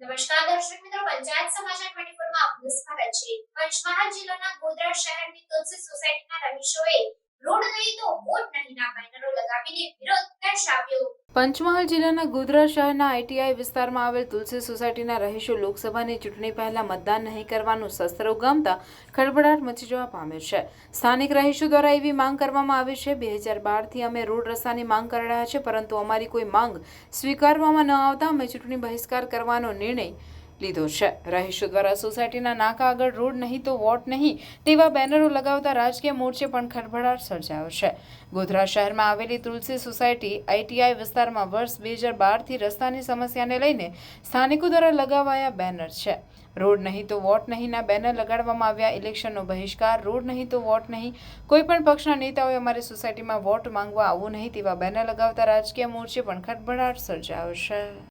નમસ્કાર દર્શક મિત્રો, પંચાયત સમાચાર 24 માં આપનું સ્વાગત છે. પંચમહાલ જિલ્લાના ગોધરા શહેરની તુલસી સોસાયટીના રહીશોએ રોડ નહીં તો વોટ નહીંના બેનરો લગાવીને વિરોધ દર્શાવ્યો. પંચમહાલ જિલ્લાના ગોધરા શહેરના આઈટીઆઈ વિસ્તારમાં આવેલ તુલસી સોસાયટીના રહીશો લોકસભાની ચૂંટણી પહેલા મતદાન નહીં કરવાનું શસ્ત્ર ઉગામતા ખળભળાટ મચી જવા પામ્યો છે. સ્થાનિક રહીશો દ્વારા એવી માંગ કરવામાં આવી છે. બે હજાર બારથી અમે રોડ રસ્તાની માંગ કરી રહ્યા છે પરંતુ અમારી કોઈ માંગ સ્વીકારવામાં ન આવતા અમે ચૂંટણી બહિષ્કાર કરવાનો નિર્ણય લીધો છે. રહીશો દ્વારા સોસાયટીના નાકા આગળ રોડ નહીં તો વોટ નહીં, તેવા બેનરો લગાવતા રાજકીય મોરચે પણ ખળભળાટ સર્જાયો છે. ગોધરા શહેરમાં આવેલી તુલસી સોસાયટી આઈટીઆઈ વિસ્તારમાં વર્ષ બે હજાર બારથી રસ્તાની સમસ્યાને લઈને સ્થાનિકો દ્વારા લગાવાયા બેનર છે. રોડ નહીં તો વોટ નહીંના બેનર લગાડવામાં આવ્યા ઇલેક્શનનો બહિષ્કાર, રોડ નહીં તો વોટ નહીં. કોઈ પણ પક્ષના નેતાઓએ અમારી સોસાયટીમાં વોટ માંગવા આવવું નહીં તેવા બેનર લગાવતા રાજકીય મોરચે પણ ખટભડાટ સર્જાયો છે.